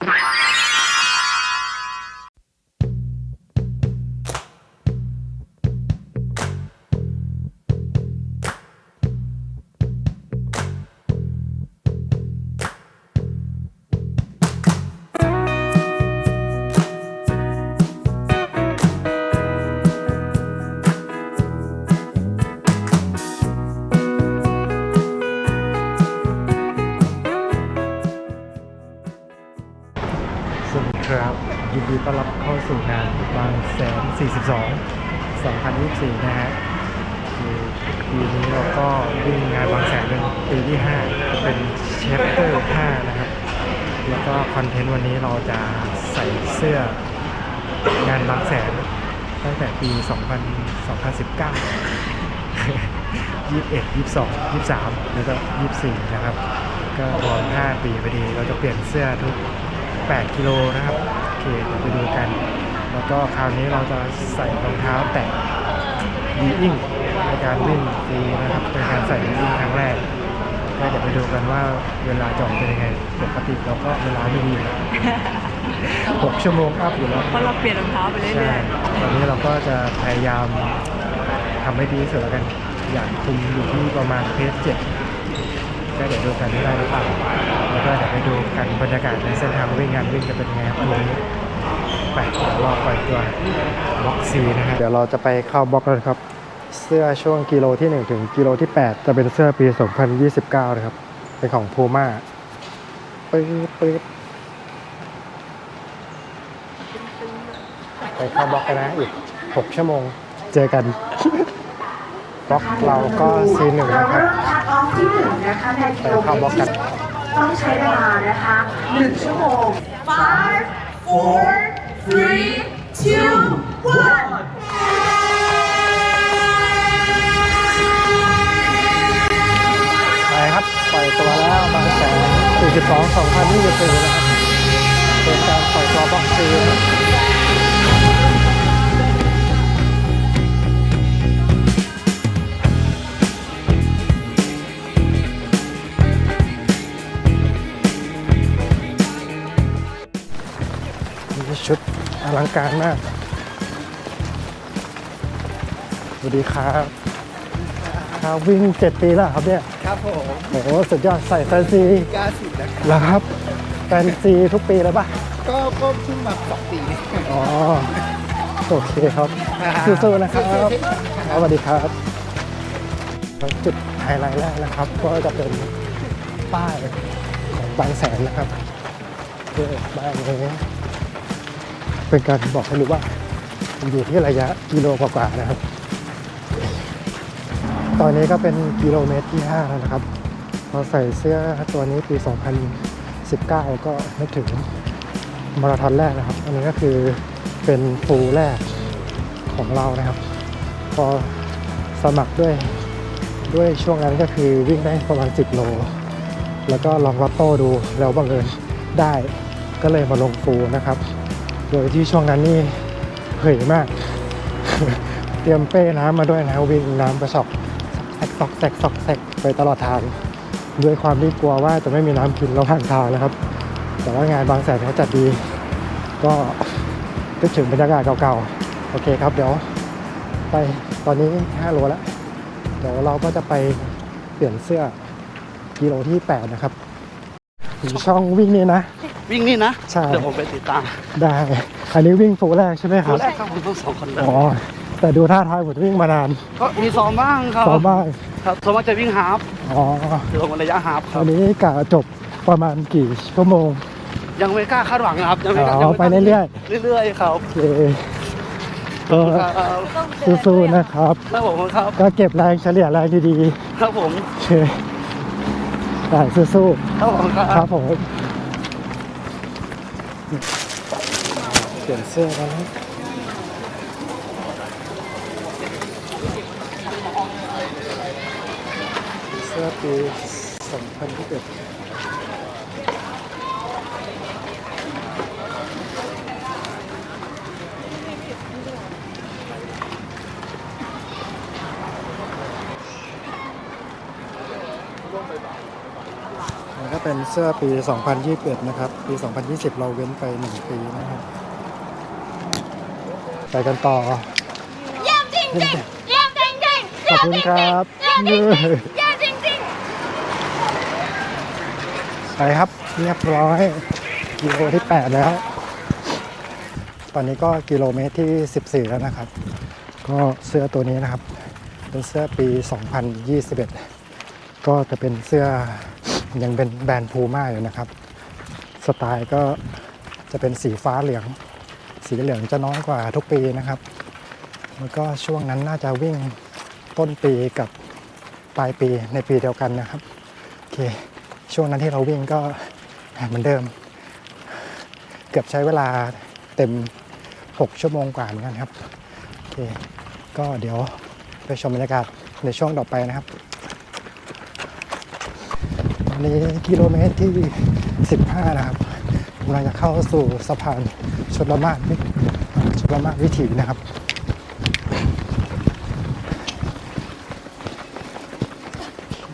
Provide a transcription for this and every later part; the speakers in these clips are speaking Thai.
Bye. ครับยินดีต้อนรับเข้าสู่งานบางแสน 42 2024 นะฮะคือปีนี้เราก็วิ่งงานบางแสนเป็นปีที่ 5 เป็นเชปเตอร์ 5 นะครับ แล้วก็คอนเทนต์วันนี้เราจะใส่เสื้องานบางแสน ตั้งแต่ปี 2000 2019 21 22 23 แล้วก็ 24 นะครับ ก็รวม5ปีพอดีเราจะเปลี่ยนเสื้อทุก 8 กิโลนะครับโอเคเดี๋ยวไปดูกัน แล้วก็คราวนี้เราจะใส่รองเท้าแตะดีอิงในการวิ่งฟรีนะครับเป็นการใส่ดีอิงครั้งแรกก็เดี๋ยวไปดูกันว่าเวลาจองเป็นยังไงปกติเราก็เวลาไม่ดีอยู่แล้ว6ชั่วโมงอัพอยู่แล้วเพราะเราเปลี่ยนรองเท้าไปเรื่ใช่อยตอนนี้เราก็จะพยายามทำให้ดีที่สุดแล้วกัน อยากคุมอยู่ที่ประมาณเพจเจ็ด ก็เดี๋ยวดูกันได้หรือเปล่าแล้วก็เดี๋ยวไปดูกันบรรยากาศในเส้นทางวิ่งงานวิ่งจะเป็นไงครับวันนี้ไปเดี๋ยวรอปล่อยตัวบล็อกซีนะครับเดี๋ยวเราจะไปเข้าบล็อกแล้วครับ เสื้อช่วงกิโลที่ 1 ถึงกิโลที่ 8 จะเป็นเสื้อปี 2029 นะครับ เป็นของ Puma ปึ๊บปึ๊บไปเข้าบล็อกกันนะอีก 6 ชั่วโมง เจอกัน บล็อกเราก็ซีหนึ่งนะครับคัดออฟที่หนึ่งนะคะในกิโลเมตรที่สิบต้องใช้เวลานะคะหนึ่งชั่วโมง five four three two one ไปครับปล่อยตัวแล้วบางแสน42 2024นะครับเป็นการปล่อยตัวบล็อกซี อลังการมาก สวัสดีครับครับวิ่ง7ปีแล้วเหรอครับเนี่ย ครับผมโอ้โหสุดยอดใส่แฟนซีกล้าสิบนะครับแล้วครับแฟนซีทุกปีเลยป่ะก็ก็เพิ่งมาสองปีนี่อ๋อ โอเคครับสู้ๆนะครับครับสวัสดีครับแล้วจุดไฮไลท์แรกนะครับ ก็จะเป็นป้ายของบางแสนนะครับเพื่อป้ายนี้ เป็นการบอกให้รู้ว่าอยู่ที่ระยะกิโลกว่าๆนะครับ ตอนนี้ก็เป็นกิโลเมตรที่ 5 แล้วนะครับพอใส่เสื้อตัวนี้ปี 2019 ก็นึกถึงมาราธอนแรกนะครับ อันนี้ก็คือเป็นฟูลแรกของเรานะครับ พอสมัครด้วยด้วยช่วงนั้นก็คือวิ่งได้ประมาณ 10 โล แล้วก็ลองวัดโต้ดูแล้วบังเอิญได้ก็เลยมาลงฟูลนะครับ โดยที่ช่วงนั้นนี่เผยมาก เตรียมเป้น้ำมาด้วยนะวิ่งน้ำกระสอบแซกซอกแซกซอกแซกไปตลอดทาง ด้วยความที่กลัวว่าจะไม่มีน้ำกินระหว่างทางนะครับ แต่ว่างานบางแสนเขาจัดดี ก็นึกถึงบรรยากาศเก่าๆ โอเคครับเดี๋ยวไปตอนนี้5โลแล้ว เดี๋ยวเราก็จะไปเปลี่ยนเสื้อกิโลที่ 8 นะครับอยู่ช่องวิ่งนี่นะ วิ่งนี่นะใช่ เดี๋ยวผมไปติดตามได้ อันนี้วิ่งฟูลแรกใช่ไหมคตัรัวบ แรกครับผมทั้งสองคนเลยอ๋อ แต่ดูท่าทางเหมือนวิ่งมานานก็มีซ้อมบ้างครับซ้อมบ้างครับส่วนมากจะวิ่งฮาฟอ๋อคือลงระยะฮาฟครัอับนนี้กะจบประมาณกี่ชั่วโมง ยังไม่กล้าคาดหวังนะครับยังไม่กล้าอ๋อยังม่กล้าไปเรื่อยเรื่อยๆครับโอเคก็ครับสู้ๆนะครับ ครับผมครับก็เก็บแรงเฉลี่ยแรงดีครับผมๆโอเคได้สู้ครับผมครัๆครับบผม เปลี่ยนเสื้อกันนะเสื้อปี2021 เป็นเป็นเสื้อปี 2021 นะครับ ปี 2020 เราเว้นไป 1 ปีนะครับ ไปกันต่อ เยี่ยมจริงจริงเยี่ยมจริงจริงขอบคุณครับเยี่ยมจริงจริงเยี่ยมจริงจริงไปครับเรียบร้อยกิโลที่ 8 แล้ว ตอนนี้ก็กิโลเมตรที่ 14 แล้วนะครับ ก็เสื้อตัวนี้นะครับ เป็นเสื้อปี 2021 ก็จะเป็นเสื้อ ยังเป็นแบรนด์พูม่าอยู่นะครับ สไตล์ก็จะเป็นสีฟ้าเหลือง สีเหลืองจะน้อยกว่าทุกปีนะครับแล้วก็ช่วงนั้นน่าจะวิ่งต้นปีกับปลายปีในปีเดียวกันนะครับโอเคช่วงนั้นที่เราวิ่งก็เหมือนเดิม เกือบใช้เวลาเต็ม 6 ชั่วโมงกว่าเหมือนกันครับโอเคก็เดี๋ยวไปชมบรรยากาศในช่วงต่อไปนะครับ วันนี้กิโลเมตรที่ 15 นะครับกำลังจะเข้าสู่สะพานชลมาศชลมาศวิถีนะครับ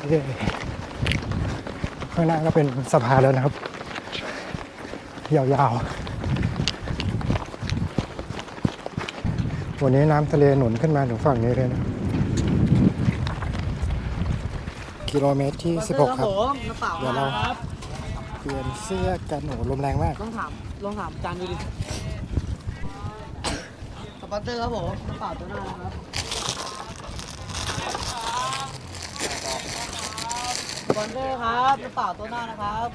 เย้ข้างหน้าก็เป็นสะพานแล้วนะครับ ยาวๆ วันนี้น้ำทะเลหนุนขึ้นมาถึงฝั่งนี้เลยนะ กิโลเมตรที่ 16 ครับ ผมกระเป๋าเดี๋ยวเราครับเปลี่ยนเสื้อกันโอ้โหลมแรงมาก ลองถามลองถามจานดูดิสปอนเซอร์ครับผมกระเป๋าตัวหน้านะครับสปอนเซอร์ครับกระเป๋าตัวหน้านะครับ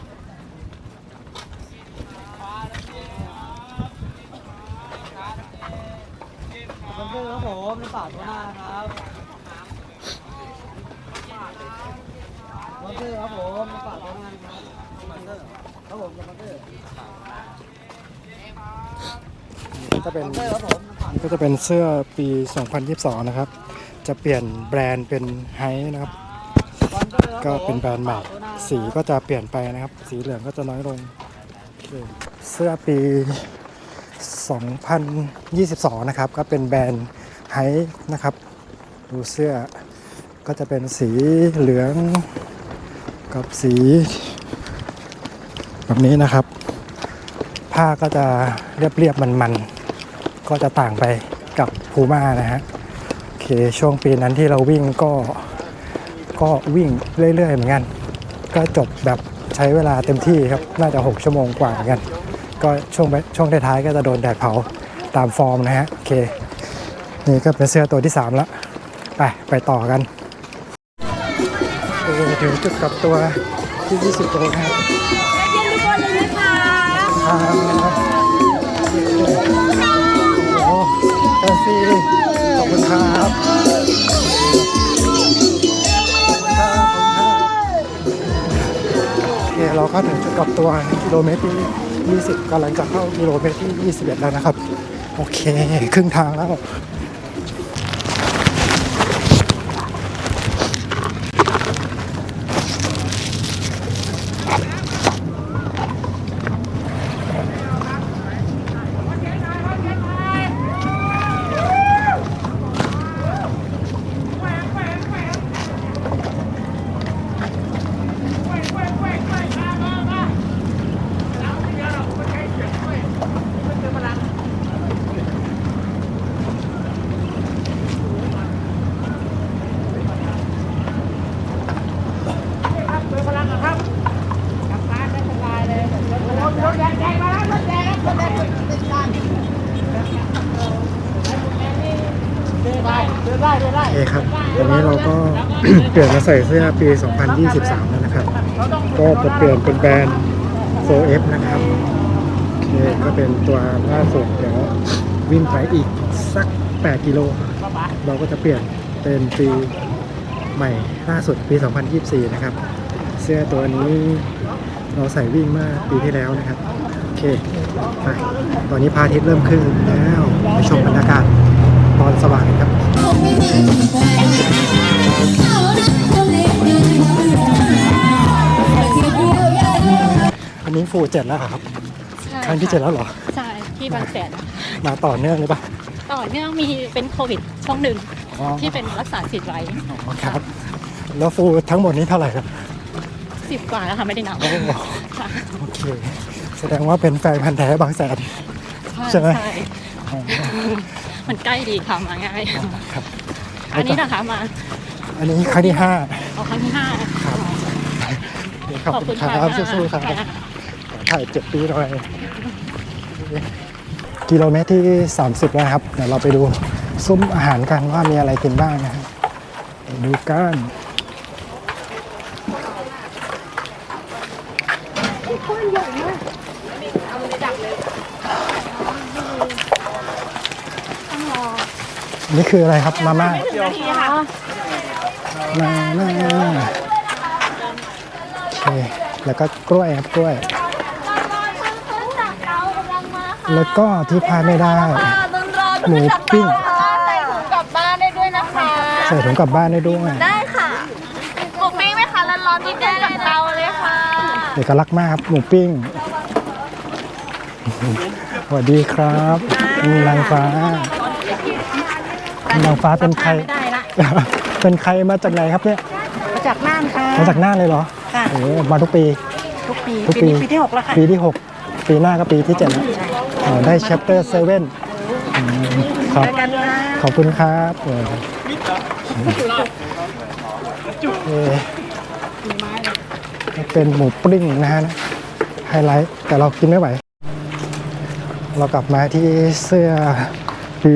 สปอนเซอร์ครับผมกระเป๋าตัวหน้านะครับ สปอนเซอร์ครับผมกระเป๋าตัวหน้านครับสปอนเซอร์ครับผมสปอนเซอร์ก็เป็นสปอนเซอร์ครับผมกระเป๋าก็จะเป็นเสื้อปี 2022 นะครับ จะเปลี่ยนแบรนด์เป็นไฮนะครับ ก็เป็นแบรนด์ใหม่ สีก็จะเปลี่ยนไปนะครับ สีเหลืองก็จะน้อยลง เสื้อปี 2022 นะครับ ก็เป็นแบรนด์ไฮนะครับ ดูเสื้อก็จะเป็นสีเหลือง กับสี แบบนี้นะครับ ผ้าก็จะเรียบๆมันๆ ก็จะต่างไปกับพูม่านะฮะโอเคช่วงปีนั้นที่เราวิ่งก็ก็วิ่งเรื่อยๆเหมือนกัน ก็จบแบบใช้เวลาเต็มที่ครับ น่าจะ 6 ชั่วโมงกว่าเหมือนกัน ก็ช่วงช่วงท้ายๆก็จะโดนแดดเผาตามฟอร์มนะฮะ โอเค นี่ก็เป็นเสื้อตัวที่ 3 แล้ว ไป ไปต่อกัน โอ้ถึงจุดกลับตัวที่ 20โลครับเยี่ยมทุกคนเลยนะคะครับโอ้เออซีขอบคุณครับโอเคเราก็ถึงจุดกลับตัวกิโลเมตรที่ 20กำลังจะเข้ากิโลเมตรที่ 21 แล้วนะครับ โอเค ครึ่งทางแล้ว เคครับวันนี้เราก็ เปลี่ยนมาใส่เสื้อปี 2023 แล้วนะครับ ก็จะเปลี่ยนเป็นแบรนด์ 4F นะครับโอเคก็เป็นตัวล่าสุดเดี๋ยววิ่งไปอีกสัก 8 กิโล เราก็จะเปลี่ยนเป็นปีใหม่ล่าสุดปี 2024 นะครับ เสื้อตัวนี้เราใส่วิ่งมื่อปีที่แล้วนะครับ โอเค ไป ตอนนี้พระอาทิตย์เริ่มขึ้นแล้ว ไปชมบรรยากาศ ตอนสว่างกันครับอันนี้ฟูลเจ็ดแล้วเหรอครับ ครั้งที่เจ็ดแล้วเหรอ ใช่ ที่บางแสน มาต่อเนื่องเลยปะต่อเนื่องมีเป็นโควิดช่วงหนึ่งอ๋อที่เป็นรักษาสิทธิ์ไว้อ๋อครับ แล้วฟูลทั้งหมดนี้เท่าไหร่ครับสิบกว่าแล้วค่ะไม่ได้นับค่ะโอเค แสดงว่าเป็นแฟนพันธ์แท้บางแสนใช่ไหมใช่ มันใกล้ดีค่ะมาง่ายครับอันนี้นะคะมา อันนี้ครั้งที่ห้าเอาครั้งที่ห้าขอบคุณครับสู้ๆครับะถ่ายเจ็ดปีหน่อยกิโลเมตรที่ 30แล้วนะครับเดี๋ยวเราไปดูซุ้มอาหารกันว่ามีอะไรกินบ้างนะครับไปดูกัน นี่คืออะไรครับมาม่ามาม่าโอเคแล้วก็กล้วยครับกล้วย แล้วก็ที่พลาดไม่ได้หมูปิ้งใส่ถุงกลับบ้านได้ด้วยนะคะใส่ถุงกลับบ้านได้ด้วยได้ค่ะหมูปิ้งไหมคะร้อนๆกินได้จากเตาเลยค่ะเอกลักษณ์มากครับหมูปิ้งสวัสดีครับมีนางฟ้า นางฟ้าเป็นใครได้ละเป็นใครมาจากไหนครับเนี่ยมาจากน่านค่ะ มาจากน่านเลยเหรอค่ะ โอ้มาทุกปี ทุกปี ทุกปีปี นี้ปีที่หกแล้วค่ะปีที่ 6 ปีหน้าก็ปีที่7แล้วอ๋อได้แชปเตอร์เซเว่นครับกันนะขอบคุณครับเออเออเป็นหมูปิ้งนะฮะไฮไลท์แต่เรากินไม่ไหว เรากลับมาที่เสื้อปี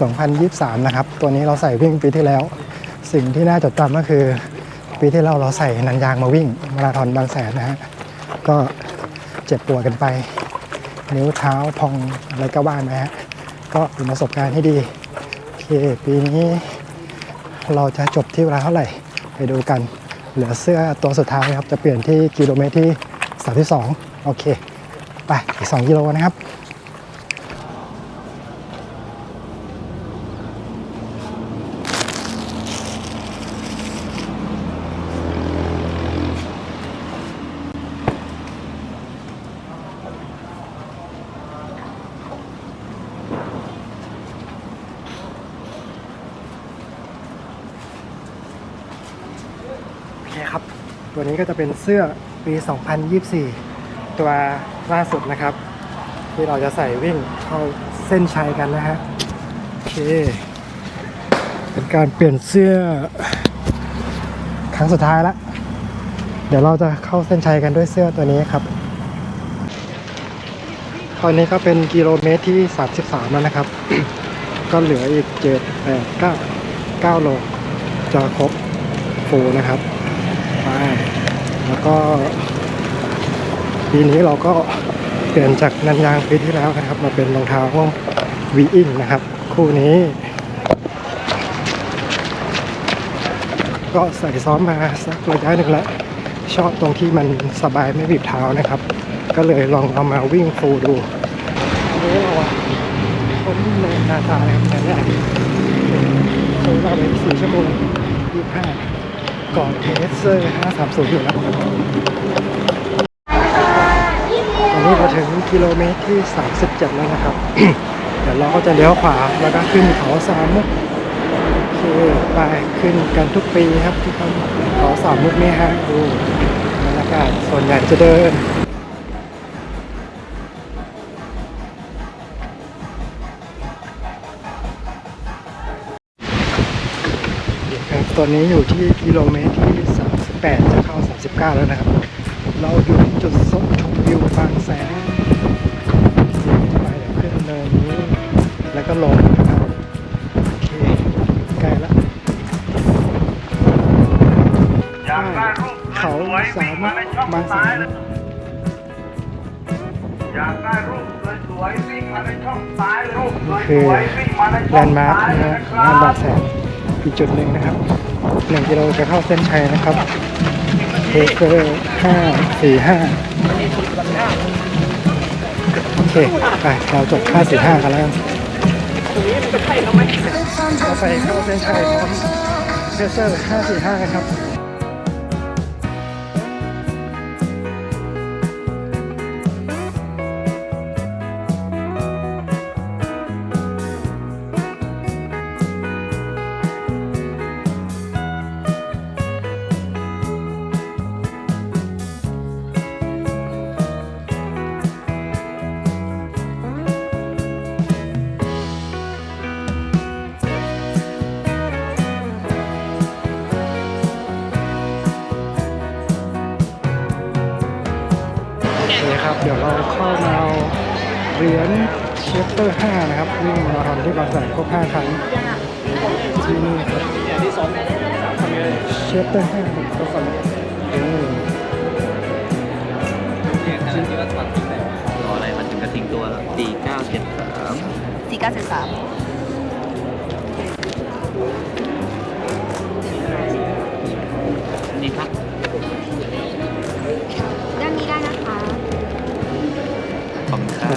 2023 นะครับ ตัวนี้เราใส่วิ่งปีที่แล้ว สิ่งที่น่าจดจำก็คือ ปีที่แล้วเราใส่นันยางมาวิ่งมาราธอนบางแสนนะฮะ ก็เจ็บปวดกันไป นิ้วเท้าพองอะไรก็ว่ามาฮะ ก็เป็นประสบการณ์ที่ดี โอเค ปีนี้เราจะจบที่เวลาเท่าไหร่ ไปดูกัน เหลือเสื้อตัวสุดท้ายครับ จะเปลี่ยนที่กิโลเมตรที่ 32 โอเค ไปอีก 2 กิโลนะครับ ตัวนี้ก็จะเป็นเสื้อปี 2024 ตัวล่าสุดนะครับ ที่เราจะใส่วิ่งเข้าเส้นชัยกันนะฮะโอเค เป็นการเปลี่ยนเสื้อครั้งสุดท้ายละเดี๋ยวเราจะเข้าเส้นชัยกันด้วยเสื้อตัวนี้ครับตอนนี้ก็เป็นกิโลเมตรที่ 33 แล้วนะครับ ก็เหลืออีก7 8 9 9โลจะครบฟูนะครับ ไปแล้วก็ปีนี้เราก็เปลี่ยนจากนันยางปีที่แล้วนะครับ มาเป็นรองเท้าวีอิงนะครับ คู่นี้ ก็ใส่ซ้อมมาสักระยะหนึ่งแล้ว ชอบตรงที่มันสบายไม่บีบเท้านะครับ ก็เลยลองเอามาวิ่งฟูดูอันนี้เราอะคนในนาตาเลยครับแต่แรกใช้เวลาไปสี่ชั่วโมงยี่ห้า ก่อนเทสเซอร์530 อยู่แล้วตอนนี้เราถึงกิโลเมตรที่ 37 แล้วนะครับ เดี๋ยวเราก็จะเลี้ยวขวาแล้วก็ขึ้นเขาสามมุกโอเคไปขึ้นกันทุกปีครับที่เขาเขาสามมุกนี่ฮะดูบรรยากาศส่วนใหญ่จะเดิน อนนี้อยู่ที่กิโลเมตรที่ 38 จะเข้า 39 แล้วนะครับ เราอยู่ที่จุดชมชมวิวบางแสนไปเดี๋ยวขึ้นเนินนี้แล้วก็ลงนะครับโอเคใกล้แล้วเขาสามารถบางแสนอยากได้รูปสวยๆวิ่งมาในช่องซ้ายรูปสวยๆวิ่งมาในช่องนด์มาร์คซ้ายนะนะฮะครังานบางบแสนอีกจุดหนึ่งนะครับ หนึ่งกิโลจะเข้าเส้นชัยนะครับเทเซอร์ห้าสี่ห้าโอเค ไป เราจบค่าสี่ห้ากันแล้วเราไปเข้าเส้นชัยพร้อมเทเซอร์ห้าสี่ห้ากันครับับ เดี๋ยวเราเข้ามาเอาเหรียญเชฟเตอร์5นะครับวิ่งมาราธอนที่บางแสนครบ5ครั้งที่นี่ครับเชฟเตอร์5ผมก็สำเร็จรออะไรมันถึงกระทิงตัวแล้ว4 9 7 3 4 9 7 3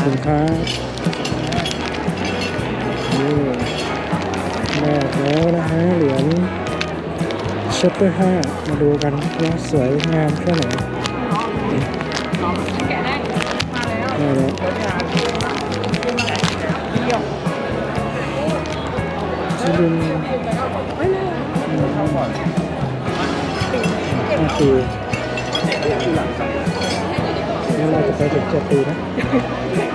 คุณครับนี่แรกแล้วนะฮะเหรียญเชฟเตอร์5มาดูกันว่าสวยงามแค่ไหนได้แล้วสุรินทร์ห้าปีแล้วเราจะไปถึงเจ็ดปีนะ